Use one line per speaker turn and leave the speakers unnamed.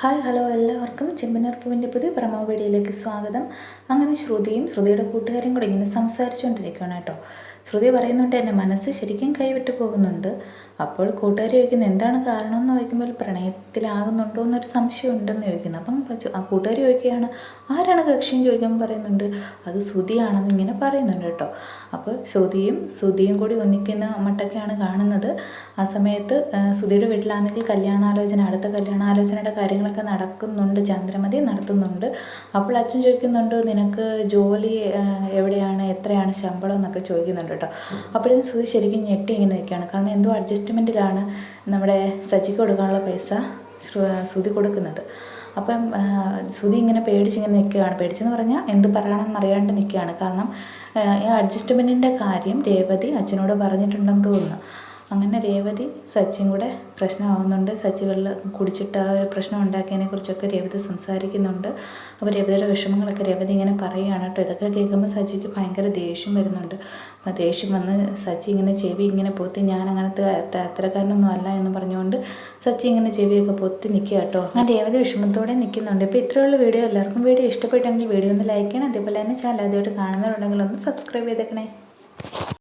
Hi hello എല്ലാവർക്കും ചെമ്പനർപ്പുവിന്റെ പുതിയ promo വീഡിയോയിലേക്ക് സ്വാഗതം. അങ്ങനെ ശ്രുതിയും ശ്രുതിയുടെ കൂട്ടുകാരും കൂടി ഇങ്ങനെ സംസാരിച്ചുകൊണ്ടിരിക്കുകയാണ് കേട്ടോ. ശ്രുതി പറയുന്നുണ്ട് എന്റെ മനസ്സ് ശരിക്കും കൈവിട്ട് പോകുന്നുണ്ട്. അപ്പോൾ കൂട്ടുകാരി ചോദിക്കുന്നു എന്താണ് കാരണം എന്ന് ചോദിക്കുമ്പോൾ പ്രണയത്തിലാകുന്നുണ്ടോ എന്നൊരു സംശയം ഉണ്ടെന്ന് ചോദിക്കുന്നു. അപ്പം ആ കൂട്ടുകാരി ചോദിക്കുകയാണ് ആരാണ് കക്ഷിയും ചോദിക്കുമ്പോൾ പറയുന്നുണ്ട് അത് ശ്രുതിയാണെന്ന് ഇങ്ങനെ പറയുന്നുണ്ട് കേട്ടോ. അപ്പോൾ ശ്രുതിയും ശ്രുതിയും കൂടി ഒന്നിക്കുന്ന മട്ടൊക്കെയാണ് കാണുന്നത്. ആ സമയത്ത് ശ്രുതിയുടെ വീട്ടിലാണെങ്കിൽ കല്യാണാലോചന അടുത്ത കല്യാണാലോചനയുടെ കാര്യങ്ങളൊക്കെ നടക്കുന്നുണ്ട് ചന്ദ്രമതി നടത്തുന്നുണ്ട്. അപ്പോൾ അച്ഛൻ ചോദിക്കുന്നുണ്ട് നിനക്ക് ജോലി എവിടെയാണ് എത്രയാണ് ശമ്പളം? എന്നൊക്കെ ചോദിക്കുന്നുണ്ട് കേട്ടോ. അപ്പോഴും സുധി ശരിക്കും ഞെട്ടി ഇങ്ങനെ നിൽക്കുകയാണ്. കാരണം എന്തോ അഡ്ജസ്റ്റ്മെന്റിലാണ് നമ്മുടെ സച്ചിക്ക് കൊടുക്കാനുള്ള പൈസ സുധി കൊടുക്കുന്നത്. അപ്പം സുധി ഇങ്ങനെ പേടിച്ചിങ്ങനെ നിൽക്കുകയാണ്. പേടിച്ചെന്ന് പറഞ്ഞാൽ എന്ത് പറയണമെന്ന് അറിയാണ്ട് നിൽക്കുകയാണ്. കാരണം ഈ അഡ്ജസ്റ്റ്മെന്റിന്റെ കാര്യം രേവതി അച്ഛനോട് പറഞ്ഞിട്ടുണ്ടെന്ന് തോന്നുന്നു. അങ്ങനെ രേവതി സച്ചിൻ കൂടെ പ്രശ്നമാകുന്നുണ്ട് സച്ചി വെള്ളം കുടിച്ചിട്ട് ആ ഒരു പ്രശ്നം ഉണ്ടാക്കിയതിനെ കുറിച്ചൊക്കെ രേവതി സംസാരിക്കുന്നുണ്ട്. അപ്പോൾ രേവതിയുടെ വിഷമങ്ങളൊക്കെ രേവതി ഇങ്ങനെ പറയുകയാണ് കേട്ടോ. ഇതൊക്കെ കേൾക്കുമ്പോൾ സച്ചിക്ക് ഭയങ്കര ദേഷ്യം വരുന്നുണ്ട്. അപ്പോൾ ദേഷ്യം വന്ന് സച്ചി ഇങ്ങനെ ചെവി ഇങ്ങനെ പൊത്തി ഞാൻ അങ്ങനത്തെ അത്ത- അത്തരക്കാരനൊന്നും അല്ല എന്ന് പറഞ്ഞുകൊണ്ട് സച്ചി ഇങ്ങനെ ചെവിയൊക്കെ പൊത്തി നിൽക്കുക കേട്ടോ. ഞാൻ രേവതി വിഷമത്തോടെ നിൽക്കുന്നുണ്ട്. ഇപ്പോൾ ഇത്രയുള്ള വീഡിയോ എല്ലാവർക്കും വീഡിയോ ഇഷ്ടപ്പെട്ടെങ്കിൽ വീഡിയോ ഒന്ന് ലൈക്ക് ചെയ്യണം. അതേപോലെ തന്നെ ചാനൽ ആദ്യമായിട്ട് കാണുന്നവരുണ്ടെങ്കിൽ ഒന്ന് സബ്സ്ക്രൈബ് ചെയ്തേക്കണേ.